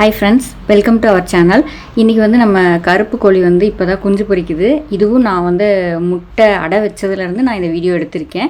Hi friends welcome to our channel இன்றைக்கி வந்து நம்ம கருப்பு கோழி வந்து இப்போ தான் குஞ்சு பொரிக்குது. இதுவும் நான் வந்து முட்டை அடை வச்சதுலேருந்து நான் இந்த வீடியோ எடுத்திருக்கேன்.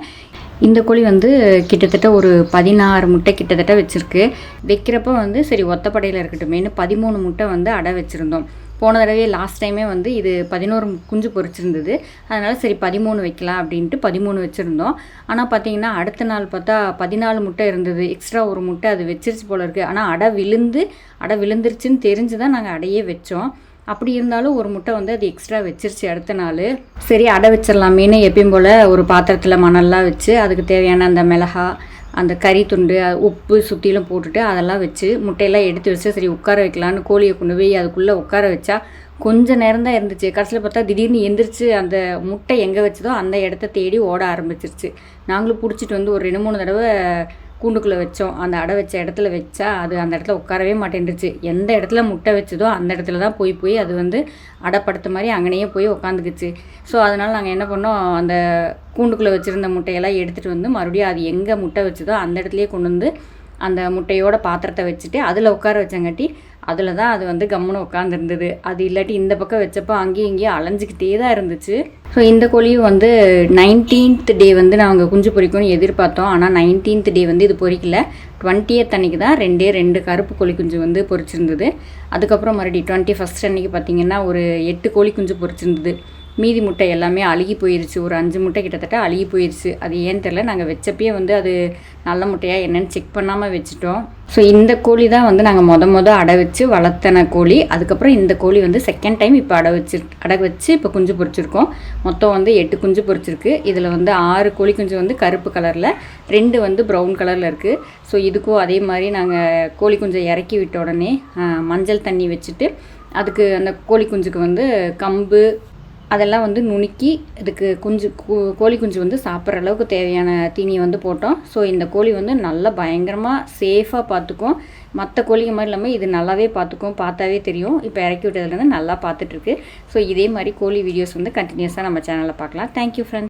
இந்த கோழி வந்து கிட்டத்தட்ட ஒரு பதினாறு முட்டை கிட்டத்தட்ட வச்சுருக்கு. வைக்கிறப்ப வந்து சரி ஒத்தப்படையில் இருக்கட்டுமேனு பதிமூணு முட்டை வந்து அடை வச்சுருந்தோம். போன தடவை லாஸ்ட் டைமே வந்து இது பதினோரு குஞ்சு பொரிச்சிருந்தது. அதனால் சரி பதிமூணு வைக்கலாம் அப்படின்ட்டு பதிமூணு வச்சுருந்தோம். ஆனால் பார்த்தீங்கன்னா அடுத்த நாள் பார்த்தா பதினாலு முட்டை இருந்தது. எக்ஸ்ட்ரா ஒரு முட்டை அது வச்சிருச்சு போல இருக்குது ஆனால் அடை விழுந்து அடை விழுந்துருச்சுன்னு தெரிஞ்சு தான் நாங்கள் அடையே வச்சோம். அப்படி இருந்தாலும் ஒரு முட்டை வந்து அது எக்ஸ்ட்ரா வச்சிருச்சு அடுத்த நாள். சரி அடை வச்சிடலாமேன்னு எப்பயும் போல் ஒரு பாத்திரத்தில் மணல்லாம் வச்சு அதுக்கு தேவையான அந்த மிளகா அந்த கறி துண்டு உப்பு சுற்றிலும் போட்டுட்டு அதெல்லாம் வச்சு முட்டையெல்லாம் எடுத்து வச்சு சரி உட்கார வைக்கலான்னு கோழியை கொண்டு போய் அதுக்குள்ளே உட்கார வச்சா கொஞ்சம் நேரம் தான் இருந்துச்சு. கடைசியில் பார்த்தா திடீர்னு எந்திரிச்சு அந்த முட்டை எங்கே வச்சதோ அந்த இடத்த தேடி ஓட ஆரம்பிச்சிருச்சு. நாங்களும் பிடிச்சிட்டு வந்து ஒரு ரெண்டு மூணு தடவை கூண்டுக்குள்ளே வச்சோம். அந்த அடை வச்ச இடத்துல வச்சா அது அந்த இடத்துல உட்காரவே மாட்டேன்ருச்சு எந்த இடத்துல முட்டை வச்சதோ அந்த இடத்துல தான் போய் போய் அது வந்து அடைப்படுத்த மாதிரி அங்கனையே போய் உக்காந்துக்குச்சு. ஸோ அதனால் நாங்கள் என்ன பண்ணோம்? அந்த கூண்டுக்குள்ளே வச்சுருந்த முட்டையெல்லாம் எடுத்துகிட்டு வந்து மறுபடியும் அது எங்கே முட்டை வச்சதோ அந்த இடத்துலையே கொண்டு வந்து அந்த முட்டையோட பாத்திரத்தை வச்சுட்டு அதில் உட்கார வச்சங்காட்டி அதில் தான் அது வந்து கம்முன்னு உட்காந்துருந்தது அது இல்லாட்டி இந்த பக்கம் வச்சப்போ அங்கேயும் இங்கேயும் அலைஞ்சிக்கிட்டே தான் இருந்துச்சு. ஸோ இந்த கோழியும் வந்து நைன்டீன்த் டே வந்து நாங்கள் குஞ்சு பொரிக்கும்னு எதிர்பார்த்தோம். ஆனால் நைன்டீன்த் டே வந்து இது பொறிக்கல. டுவெண்ட்டியத் அன்னைக்கு தான் ரெண்டே ரெண்டு கருப்பு கோழி குஞ்சு வந்து பொரிச்சிருந்தது அதுக்கப்புறம் மறுபடியும் டுவெண்ட்டி ஃபஸ்ட் அன்னைக்கு பார்த்தீங்கன்னா ஒரு எட்டு கோழி குஞ்சு பொறிச்சிருந்தது. மீதி முட்டை எல்லாமே அழுகி போயிருச்சு. ஒரு அஞ்சு முட்டை கிட்டத்தட்ட அழுகி போயிருச்சு. அது ஏன்னு தெரில நாங்கள் வச்சப்பயே வந்து அது நல்ல முட்டையாக என்னென்னு செக் பண்ணாமல் வச்சுட்டோம். ஸோ இந்த கோழி தான் வந்து நாங்கள் மொத மொதல் அடை வச்சு வளர்த்தன கோழி. அதுக்கப்புறம் இந்த கோழி வந்து செகண்ட் டைம் இப்போ அடை வச்சு அடை வச்சு இப்போ குஞ்சு பொரிச்சிருக்கோம். மொத்தம் வந்து எட்டு குஞ்சு பொறிச்சிருக்கு இதில் வந்து ஆறு கோழி குஞ்சு வந்து கருப்பு கலரில் ரெண்டு வந்து ப்ரௌன் கலரில் இருக்குது ஸோ இதுக்கும் அதே மாதிரி நாங்கள் கோழி குஞ்சை இறக்கி விட்ட உடனே மஞ்சள் தண்ணி வச்சுட்டு அதுக்கு அந்த கோழி குஞ்சுக்கு வந்து கம்பு அதெல்லாம் வந்து நுணுக்கி இதுக்கு குஞ்சு கோழி குஞ்சு வந்து சாப்பிட்ற அளவுக்கு தேவையான தீனியை வந்து போட்டோம். ஸோ இந்த கோழி வந்து நல்லா பயங்கரமாக சேஃபாக பார்த்துக்கும் மற்ற கோழிங்க மாதிரி இல்லாமல் இது நல்லாவே பார்த்துக்கும் பார்த்தாவே தெரியும். இப்போ இறக்கி விட்டதுலேருந்து நல்லா பார்த்துட்ருக்கு ஸோ இதே மாதிரி கோழி வீடியோஸ் வந்து கண்டினியூஸாக நம்ம சேனலில் பார்க்கலாம். Thank you friends